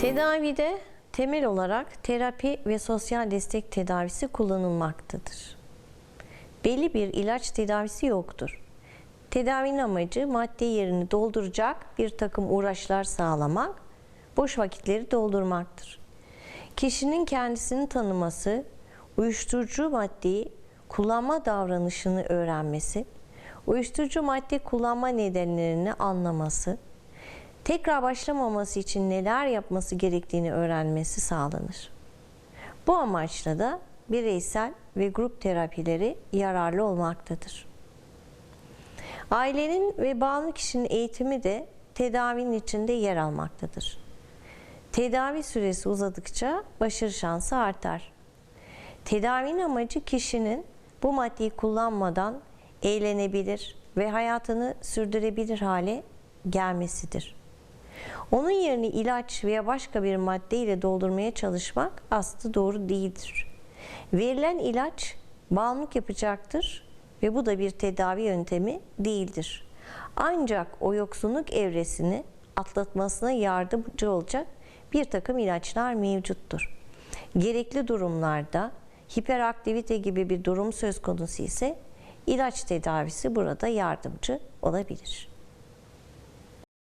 Tedavide temel olarak terapi ve sosyal destek tedavisi kullanılmaktadır. Belli bir ilaç tedavisi yoktur. Tedavinin amacı madde yerini dolduracak bir takım uğraşlar sağlamak, boş vakitleri doldurmaktır. Kişinin kendisini tanıması, uyuşturucu maddeyi kullanma davranışını öğrenmesi, uyuşturucu madde kullanma nedenlerini anlaması, tekrar başlamaması için neler yapması gerektiğini öğrenmesi sağlanır. Bu amaçla da bireysel ve grup terapileri yararlı olmaktadır. Ailenin ve bağımlı kişinin eğitimi de tedavinin içinde yer almaktadır. Tedavi süresi uzadıkça başarı şansı artar. Tedavinin amacı kişinin bu maddeyi kullanmadan eğlenebilir ve hayatını sürdürebilir hale gelmesidir. Onun yerini ilaç veya başka bir madde ile doldurmaya çalışmak aslında doğru değildir. Verilen ilaç bağımlılık yapacaktır ve bu da bir tedavi yöntemi değildir. Ancak o yoksunluk evresini atlatmasına yardımcı olacak bir takım ilaçlar mevcuttur. Gerekli durumlarda hiperaktivite gibi bir durum söz konusu ise ilaç tedavisi burada yardımcı olabilir.